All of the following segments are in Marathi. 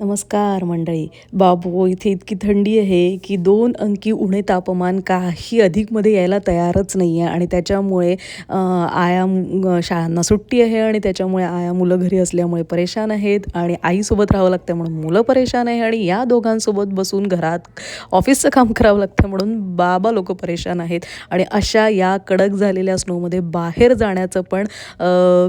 नमस्कार मंडळी. बाबो हो, इथे इतकी थंडी आहे की दोन अंकी उणे तापमान काही अधिकमध्ये यायला तयारच नाही आहे आणि त्याच्यामुळे आया शाळांना सुट्टी आहे आणि त्याच्यामुळे आया मुलं घरी असल्यामुळे परेशान आहेत आणि आईसोबत राहावं लागतं म्हणून मुलं परेशान आहे आणि या दोघांसोबत बसून घरात ऑफिसचं काम करावं लागतं म्हणून बाबा लोक परेशान आहेत आणि अशा या कडक झालेल्या स्नोमध्ये बाहेर जाण्याचं पण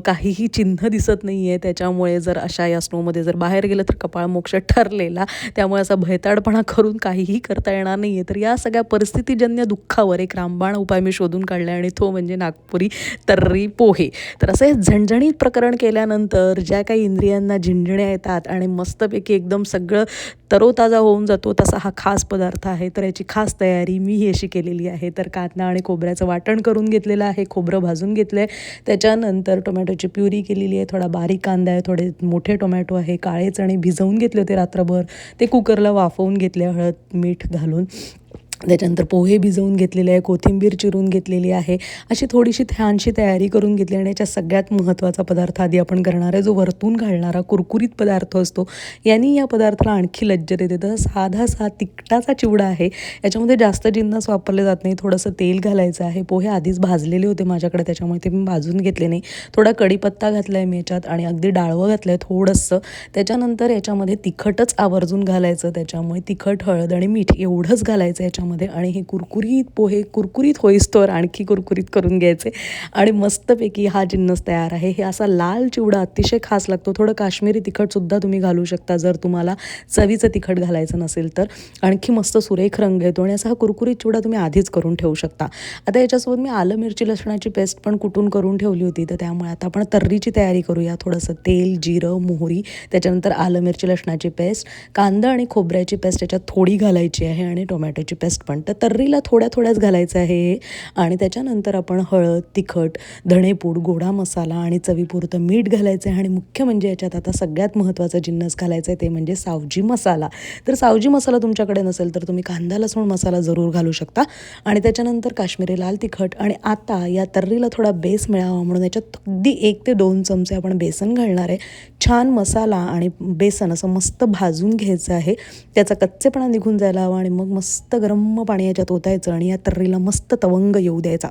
काहीही चिन्ह दिसत नाही आहे त्याच्यामुळे जर अशा या स्नोमध्ये जर बाहेर गेलं तर कपाळ मोक्ष ठरलेला. त्यामुळे असा भयताडपणा करून काहीही करता येणार नाही आहे तर या सगळ्या परिस्थितीजन्य दुःखावर एक रामबाण उपाय मी शोधून काढला आणि तो म्हणजे नागपुरी तर्री पोहे. तर असं हे झणझणीत प्रकरण केल्यानंतर ज्या काही इंद्रियांना झिंजण्या येतात आणि मस्तपैकी एकदम सगळं तरोताजा होऊन जातो तसा हा खास पदार्थ आहे. तर याची खास तयारी मी ही अशी केलेली आहे. तर कांदा आणि खोबऱ्याचं वाटण करून घेतलेलं आहे खोबरं भाजून घेतलं आहे त्याच्यानंतर टोमॅटोची प्युरी केलेली आहे थोडा बारीक कांदा आहे थोडे मोठे टोमॅटो आहे काळे चणे भिजवून घेतले होते रात्रभर. ते कुकरला वाफवून घेतले हळद मीठ घालून. त्याच्यानंतर पोहे भिजवून घेतलेले आहे कोथिंबीर चिरून घेतलेली आहे. अशी थोडीशी छानशी तयारी करून घेतली आणि याच्या सगळ्यात महत्त्वाचा पदार्थ आधी आपण करणार आहे जो वरतून घालणारा कुरकुरीत पदार्थ असतो. यांनी या पदार्थाला आणखी लज्ज येते. तर साधा सा तिखटाचा चिवडा आहे. याच्यामध्ये जास्त जिन्नस वापरले जात नाही. थोडंसं तेल घालायचं आहे. पोहे आधीच भाजलेले होते माझ्याकडे त्याच्यामुळे ते मी भाजून घेतले नाही. थोडा कढीपत्ता घातला आहे मी याच्यात आणि अगदी डाळवं घातलं आहे थोडंसं. त्याच्यानंतर याच्यामध्ये तिखटच आवर्जून घालायचं. त्याच्यामुळे तिखट हळद आणि मीठ एवढंच घालायचं याच्यामध्ये. मध्ये आणि हे कुरकुरीत पोहे कुरकुरीत होईस्तोवर आणखी कुरकुरीत करून घ्यायचे. आणि मस्तपैकी हा जिन्नस तयार आहे. हे असा लाल चिवडा अतिशय खास लागतो. थोडं काश्मीरी तिखटसुद्धा तुम्ही घालू शकता जर तुम्हाला चवीचं तिखट घालायचं नसेल तर. आणखी मस्त सुरेख रंग येतो आणि असा हा कुरकुरीत चिवडा तुम्ही आधीच करून ठेवू शकता. आता याच्यासोबत मी आलं मिरची लसणाची पेस्ट पण कुटून करून ठेवली होती. तर त्यामुळे आता आपण तर्रीची तयारी करूया. थोडंसं तेल जिरं मोहरी त्याच्यानंतर आलं मिरची लसणाची पेस्ट कांदा आणि खोबऱ्याची पेस्ट याच्यात थोडी घालायची आहे आणि टोमॅटोची पेस्ट पेस्ट पण तर तर्रीला थोड्या थोड्याच घालायचं आहे आणि त्याच्यानंतर आपण हळद तिखट धणेपूड गोडा मसाला आणि चवीपुरतं मीठ घालायचं आहे. आणि मुख्य म्हणजे याच्यात आता सगळ्यात महत्त्वाचा जिन्नस घालायचं आहे ते म्हणजे सावजी मसाला. तर सावजी मसाला तुमच्याकडे नसेल तर तुम्ही कांदा लसूण मसाला जरूर घालू शकता. आणि त्याच्यानंतर काश्मीरी लाल तिखट आणि आता या तर्रीला थोडा बेस मिळावा म्हणून याच्यात अगदी एक ते दोन चमचे आपण बेसन घालणार आहे. छान मसाला आणि बेसन असं मस्त भाजून घ्यायचं आहे. त्याचा कच्चेपणा निघून जायला हवा आणि मग मस्त गरम पाणी याच्यात ओतायचं आणि या तर्रीला मस्त तवंग येऊ द्यायचा.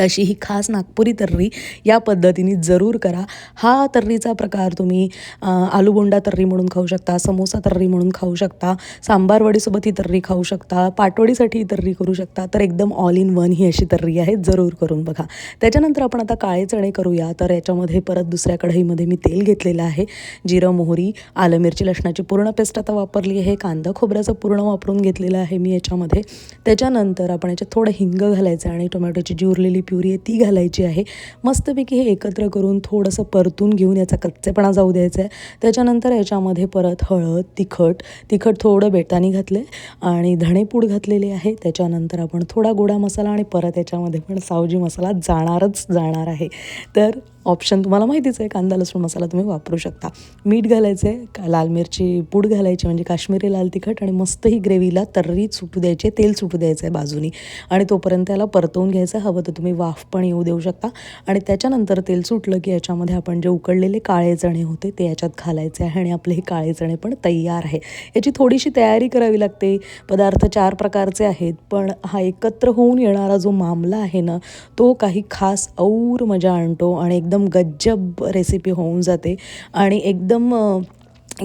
तशी ही खास नागपुरी तर्री या पद्धतीने जरूर करा. हा तर्रीचा प्रकार तुम्ही आलूबोंडा तर्री म्हणून खाऊ शकता समोसा तर्री म्हणून खाऊ शकता सांबारवडीसोबत ही तर्री खाऊ शकता पाटवडीसाठी ही तर्री करू शकता तर एकदम ऑल इन वन ही अशी तर्री आहे जरूर करून बघा. त्याच्यानंतर आपण आता काळे चणे करूया तर याच्यामध्ये परत दुसऱ्या कढईमध्ये मी तेल घेतलेलं आहे जिरं मोहरी आलं मिरची लसणाची पूर्ण पेस्ट आता वापरली आहे कांदा खोबऱ्याचं पूर्ण वापरून घेतलेलं आहे मी याच्यामध्ये. त्याच्यानंतर आपण याच्यात थोडं हिंग घालायचं आणि टोमॅटोची जी उरलेली प्युरी आहे ती घालायची आहे. मस्तपैकी हे एकत्र करून थोडंसं परतून घेऊन याचा कच्चेपणा जाऊ द्यायचा आहे. त्याच्यानंतर याच्यामध्ये परत हळद तिखट तिखट थोडं बेटानी घातलं आणि धणेपूड घातलेली आहे. त्याच्यानंतर आपण थोडा गोडा मसाला आणि परत याच्यामध्ये पण सावजी मसाला जाणारच जाणार आहे. तर ऑप्शन तुम्हाला माहितीच आहे कांदा लसूण मसाला तुम्ही वापरू शकता. मीठ घालायचं आहे लाल मिरची पूड घालायची म्हणजे काश्मीरी लाल तिखट आणि मस्त ही ग्रेव्हीला तर्री सुटू द्यायची तेल सुटू द्यायचं आहे बाजूनी. आणि तोपर्यंत त्याला परतवून घ्यायचं हवं तर तुम्ही वाफ पण येऊ देऊ शकता. आणि त्याच्यानंतर तेल सुटलं की याच्यामध्ये आपण जे उकडलेले काळे चणे होते ते याच्यात घालायचे आहे आणि आपले हे काळे चणे पण तयार आहे. याची थोडीशी तयारी करावी लागते. पदार्थ चार प्रकारचे आहेत पण हा एकत्र होऊन येणारा जो मामला आहे ना तो काही खास और मजा आणतो आणि एकदम एकदम गज्जब रेसिपी होऊन जाते. आणि एकदम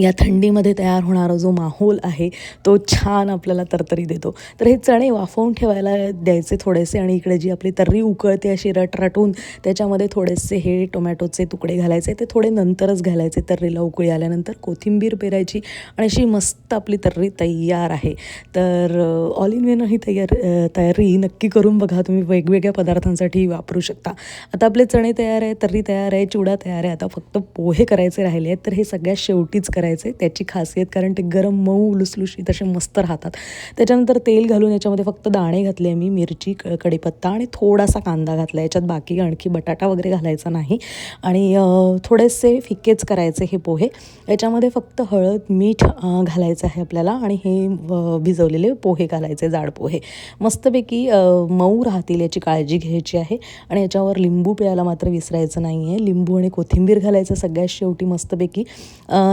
या थंडीमध्ये तयार होणारा जो माहोल आहे तो छान आपल्याला तरतरी देतो. तर हे चणे वाफवून ठेवायला द्यायचे थोडेसे आणि इकडे जी आपली तर्री उकळते अशी रटरटून त्याच्यामध्ये थोडेसे हे टोमॅटोचे तुकडे घालायचे ते थोडे नंतरच घालायचे तर्रीला उकळी आल्यानंतर. कोथिंबीर पेरायची आणि अशी मस्त आपली तर्री तयार आहे. तर ऑल इन वेन ही तयार तयारी नक्की करून बघा तुम्ही वेगवेगळ्या पदार्थांसाठी वापरू शकता. आता आपले चणे तयार आहे तर्री तयार आहे चिवडा तयार आहे आता फक्त पोहे करायचे राहिले आहेत तर हे सगळ्यात शेवटीच करायचे त्याची खासियत कारण ते गरम मऊ लुसलुशी तसे मस्त राहतात. त्याच्यानंतर तेल घालून याच्यामध्ये फक्त दाणे घातले मी मिरची कडीपत्ता आणि थोडासा कांदा घातला. याच्यात बाकी आणखी बटाटा वगैरे घालायचा नाही. आणि थोडेसे फिक्केच करायचे हे पोहे. याच्यामध्ये फक्त हळद मीठ घालायचं आहे आपल्याला आणि हे भिजवलेले पोहे घालायचे जाड पोहे. मस्तपैकी मऊ राहतील याची काळजी घ्यायची आहे. आणि याच्यावर लिंबू पिळायला मात्र विसरायचं नाही आहे लिंबू आणि कोथिंबीर घालायचं सगळ्यात शेवटी मस्तपैकी.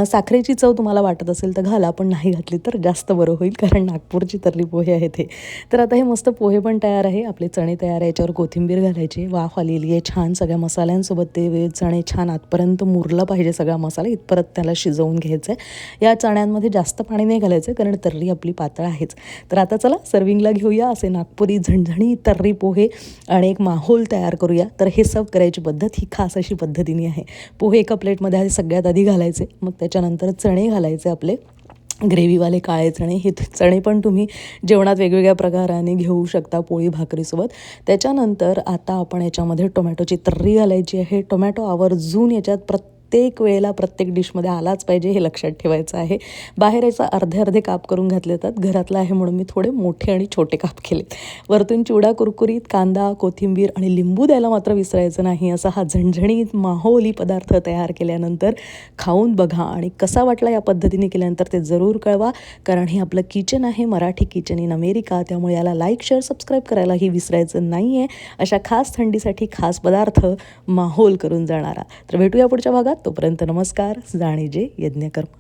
साखरे पोह्याची चव तुम्हाला वाटत असेल तर घाला पण नाही घातली तर जास्त बरं होईल कारण नागपूरची तरली पोहे आहेत हे. तर आता हे मस्त पोहे पण तयार आहे आपले चणे तयार आहे याच्यावर कोथिंबीर घालायची वाफ आलेली आहे छान सगळ्या मसाल्यांसोबत ते चणे छान आतपर्यंत मुरलं पाहिजे सगळा मसाला इथपर्यंत त्याला शिजवून घ्यायचं आहे या चण्यांमध्ये जास्त पाणी नाही घालायचं कारण तर्री आपली पातळ आहेच. तर आता चला सर्विंगला घेऊया असे नागपुरी झणझणी तर्री पोहे आणि एक माहोल तयार करूया. तर हे सर्व करायची पद्धत ही खास अशी पद्धतीने आहे. पोहे एका प्लेटमध्ये आधी सगळ्यात आधी घालायचे मग त्याच्यानंतर चणे घालायचे आपले. ग्रेव्हीवाले काळे चणे हे चणे पण तुम्ही जेवणात वेगवेगळ्या प्रकाराने घेऊ शकता पोळी भाकरीसोबत त्याच्यानंतर आता आपण याच्यामध्ये टोमॅटोची तर्री घालायची आहे. टोमॅटो आवर्जून याच्यात प्रत्येक वेळेला प्रत्येक डिशमध्ये आलाच पाहिजे हे लक्षात ठेवायचं आहे. बाहेर याचा अर्धे अर्धे काप करून घातले जातात. घरातला आहे म्हणून मी थोडे मोठे आणि छोटे काप केले. वरतून चिवडा कुरकुरीत कांदा कोथिंबीर आणि लिंबू द्यायला मात्र विसरायचं नाही. असा हा झणझणीत माहोली पदार्थ तयार केल्यानंतर खाऊन बघा आणि कसा वाटला या पद्धतीने केल्यानंतर ते जरूर कळवा. कारण हे आपलं किचन आहे मराठी किचन इन अमेरिका. त्यामुळे याला लाईक शेअर सबस्क्राईब करायलाही विसरायचं नाही आहे अशा खास थंडीसाठी खास पदार्थ माहोल करून जाणारा. तर भेटूया पुढच्या भागात. तोपर्यंत नमस्कार जाणीजे यज्ञकर्म.